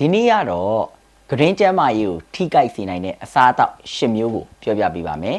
ဒီနေ့ကတော့ဂရင်းကျမ်းမာရေးကိုထိကိုက်စေနိုင်တဲ့အစားအသောက်၈မျိုးကိုပြောပြပေးပါမယ်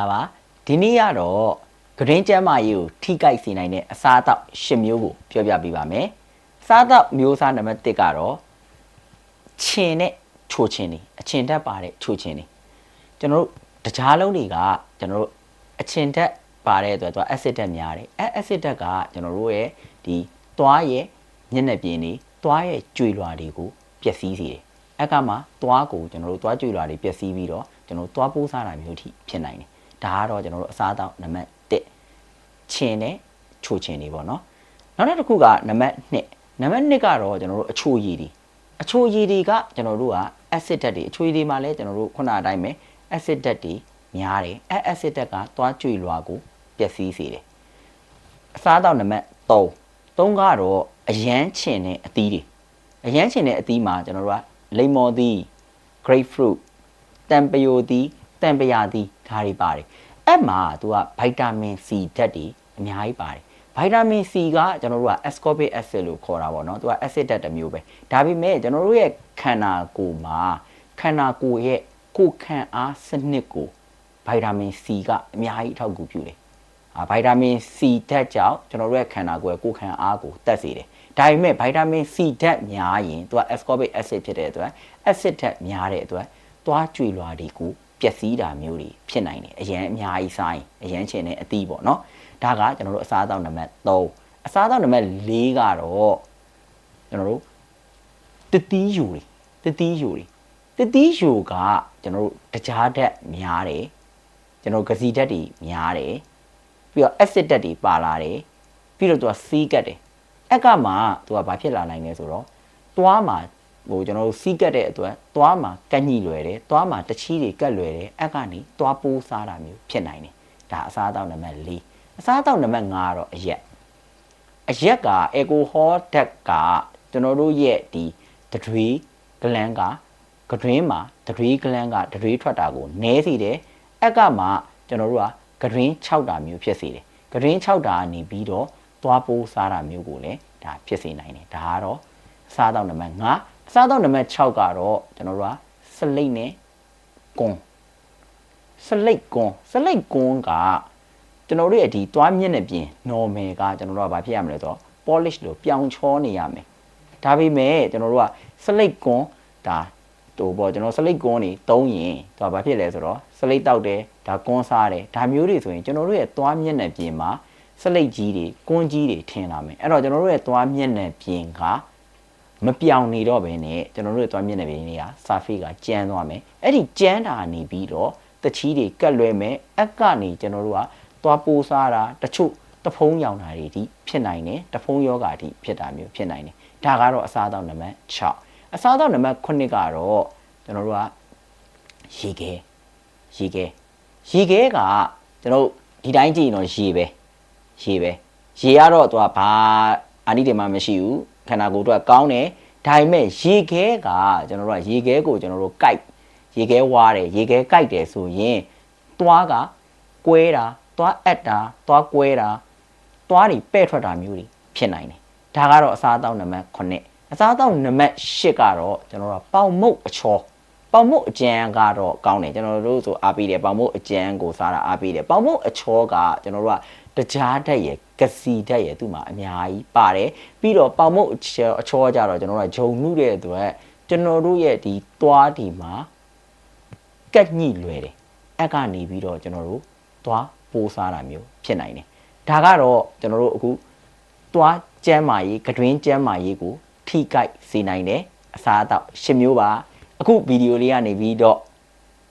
မင်္ဂလာပါဒီနေ့ကတော့ဂရင်းကျမ်းမာရေးကိုထိကိုက်စေနိုင်တဲ့အစားအသောက်၈မျိုးကိုပြောပြပေးပါမယ်အစားအသောက်မျိုးစားနံပါတ်1ကတော့ခြင်နဲ့ချိုချင်နေအချင်တက်ပါတဲ့ချိုချင်နေကျွန်တော်တို့တကြားလုံးတွေကကျွန်တော်တို့အချင်တက်ပါတဲ့အတွက်သူက acid ဓာတ်များတယ်အဲ acid ဓာတ်ကကျွန်တော်တို့ရဲ့ဒီသွားရဲ့ညက်နှက်ပြင်းတွေသွားရဲ့ကြွေလွာတွေကိုပျက်စီးစေတယ်အဲ့ကမှသွားကိုကျွန်တော်တို့သွားကြွေလွာတွေပျက်စီးပြီးတော့ကျွန်တော်တို့သွားပိုးစားတာမျိုးထိဖြစ်နိုင်တယ် ဒါကတော့ကျွန်တော်တို့အစားအသောက်နံပါတ်1ခြင်နဲ့ချိုချင်တွေပေါ့နော်နောက်တစ်ခုကနံပါတ်2နံပါတ်2ကတော့ကျွန်တော်တို့အချိုရည်တွေအချိုရည်တွေကကျွန်တော်တို့က acid ဓာတ်တွေအချိုရည်တွေမှာလည်းကျွန်တော်တို့ခုနအတိုင်းပဲ acid ဓာတ်တွေများတယ်အဲ acid ဓာတ်ကသွားကြွေလွာကိုပျက်စီးစေတယ်အစားအသောက်နံပါတ်3 3ကတော့အရန်ချင်တဲ့အသီးတွေအရန်ချင်တဲ့အသီးမှာကျွန်တော်တို့ကလိမ္မော်သီး grapefruit တံပယိုသီးတံပရာသီး ဒါတွေပါတယ်အဲ့မှာသူကဗိုက်တာမင် C ဓာတ်တွေအများကြီးပါတယ်ဗိုက်တာမင် C ကကျွန်တော်တို့က ascorbic acid လို့ခေါ်တာပေါ့နော်သူက acid ဓာတ်တစ်မျိုးပဲဒါပေမဲ့ကျွန်တော်တို့ရဲ့ခန္ဓာကိုယ်မှာခန္ဓာကိုယ်ရဲ့ကိုယ်ခံအားစနစ်ကိုဗိုက်တာမင် C ကအများကြီးအထောက်အကူပြုတယ်အာဗိုက်တာမင် C ဓာတ်ကြောင့်ကျွန်တော်တို့ရဲ့ခန္ဓာကိုယ်ရဲ့ကိုယ်ခံအားကိုတက်စေတယ်ဒါပေမဲ့ဗိုက်တာမင် C ဓာတ်များရင်သူက ascorbic acid ဖြစ်တဲ့အတွက် acid ဓာတ်များတဲ့အတွက်သွားကြွေလွာတွေကို ပျက်စီးတာမျိုးတွေဖြစ်နိုင်တယ်အရန်အများကြီးဆိုင်အရန်ချင်တဲ့အသီးပေါ့နော်ဒါကကျွန်တော်တို့အစားအသောက်နံပါတ်3အစားအသောက်နံပါတ်4ကတော့ကျွန်တော်တို့တတိယူတွေတတိယူတွေတတိယူကကျွန်တော်တို့တကြားဓာတ်များတယ်ကျွန်တော်ကစီဓာတ်တွေများတယ်ပြီးတော့ acid ဓာတ်တွေပါလာတယ်ပြီးတော့သူကစီးကတ်တယ်အက်ကမှသူကဘာဖြစ်လာနိုင်လဲဆိုတော့သွားမှာ ဟိုကျွန်တော်တို့စီးကတ်တဲ့အတွက်သွားမှာကက်ညှိလွယ်တယ်သွားမှာတချီးတွေကတ်လွယ်တယ်အက်ကနေသွားပိုးစားတာမျိုးဖြစ်နိုင်တယ်ဒါအစားအသောက်နံပါတ်4အစားအသောက်နံပါတ်5ကတော့အရက်အရက်က alcohol ဓာတ်ကကျွန်တော်တို့ရဲ့ဒီတတွေးဂလန်းကကတွင်းမှာတတွေးဂလန်းကတတွေးထွက်တာကိုနည်းစေတယ်အက်ကမှကျွန်တော်တို့ကကတွင်း6တာမျိုးဖြစ်စေတယ်ကတွင်း6တာကနေပြီးတော့သွားပိုးစားတာမျိုးကိုလည်းဒါဖြစ်စေနိုင်တယ်ဒါကတော့အစားအသောက်နံပါတ်5အ စားအသောက်နံပါတ်6ကတော့ကျွန်တော်တို့ကစလိတ်နဲ့ကွန်စလိတ်ကွန်စလိတ်ကွန်ကကျွန်တော်တို့ရဲ့ဒီသွားမျက်နှာပြင် normal ကကျွန်တော်တို့ကဘာဖြစ်ရမလဲဆိုတော့ polish လို့ပြောင်းချောနေရမယ်ဒါပေမဲ့ကျွန်တော်တို့ကစလိတ်ကွန်ဒါဟိုပေါ့ကျွန်တော်စလိတ်ကွန်နေတုံးရင်သူကဘာဖြစ်လဲဆိုတော့စလိတ်တောက်တယ်ဒါကွန်စားတယ်ဒါမျိုးတွေဆိုရင်ကျွန်တော်တို့ရဲ့သွားမျက်နှာပြင်မှာစလိတ်ကြီးတွေကွန်ကြီးတွေထင်လာမယ်အဲ့တော့ကျွန်တော်တို့ရဲ့သွားမျက်နှာပြင်က မပြောင်နေတော့ဘဲနဲ့ကျွန်တော်တို့ရဲ့သွားမျက်နှာပြင်တွေက surface ကကျန်းသွားမယ်အဲ့ဒီကျန်းတာနေပြီးတော့တချီးတွေကတ်လွဲမယ်အက်ကနေကျွန်တော်တို့ကသွားပိုးစားတာတချို့တဖုံးရောင်တာတွေဒီဖြစ်နိုင်တယ်တဖုံးယောဂါဒီဖြစ်တာမျိုးဖြစ်နိုင်တယ်ဒါကတော့အစားအသောက်နံပါတ်6အစားအသောက်နံပါတ်9ကတော့ကျွန်တော်တို့ကရေခဲရေခဲရေခဲကကျွန်တော်တို့ဒီတိုင်းကြည့်ရင်တော့ရေပဲရေပဲရေကတော့သူကဘာအာနိတွေမှမရှိဘူးခန္ဓာကိုယ်တော့ကောင်းတယ်ဒါပေမဲ့ရေခဲကကျွန်တော်တို့ကရေခဲကိုကျွန်တော်တို့ကြိုက်ရေခဲဝါးတယ်ရေခဲကြိုက်တယ်ဆိုရင်သွားကကွဲတာသွားအက်တာသွားကွဲတာသွားတွေပဲ့ထွက်တာမျိုးတွေဖြစ်နိုင်တယ်ဒါကတော့အစားအသောက်နံပါတ်9အစားအသောက်နံပါတ်10ကတော့ကျွန်တော်တို့ကပေါင်မုတ်အချောပေါင်မုတ်အကြံကတော့ကောင်းတယ်ကျွန်တော်တို့ဆိုအားပေးတယ်ပေါင်မုတ်အကြံကိုစားတာအားပေးတယ်ပေါင်မုတ်အချောကကျွန်တော်တို့က တကြားဓာတ်ရဲ့ကစီဓာတ်ရဲ့သူ့မှာအများကြီးပါတယ်ပြီးတော့ပေါင်မုတ်အချောအချောကြတော့ကျွန်တော်တို့ကဂျုံနှုတဲ့အတွက်ကျွန်တော်တို့ရဲ့ဒီသွားဒီမှာက်ညှိလွယ်တယ်အက်ကနေပြီးတော့ကျွန်တော်တို့သွားပိုးစားတာမျိုးဖြစ်နိုင်တယ်ဒါကတော့ကျွန်တော်တို့အခုသွားကျမ်းမာရေးကတွင်းကျမ်းမာရေးကိုထိကိုက်စေနိုင်တယ်အစားအသောက်ရှစ်မျိုးပါအခုဗီဒီယိုလေးကနေပြီးတော့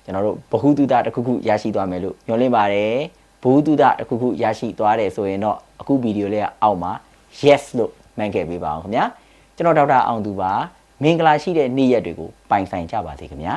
ကျွန်တော်တို့ဘ ഹു တုဒတစ်ခုခုရရှိသွားမယ်လို့ညွှန်လင့်ပါတယ် ဘ ഹു တုဒတစ်ခုခုရရှိသွားတယ်ဆိုရင်တော့အခုဗီဒီယိုလေးကအောက်မှာ yes လို့မှန်ခဲ့ပေးပါအောင်ခင်ဗျာကျွန်တော်ဒေါက်တာအောင်သူပါမင်္ဂလာရှိတဲ့နေ့ရက်တွေကိုပိုင်ဆိုင်ကြပါစေခင်ဗျာ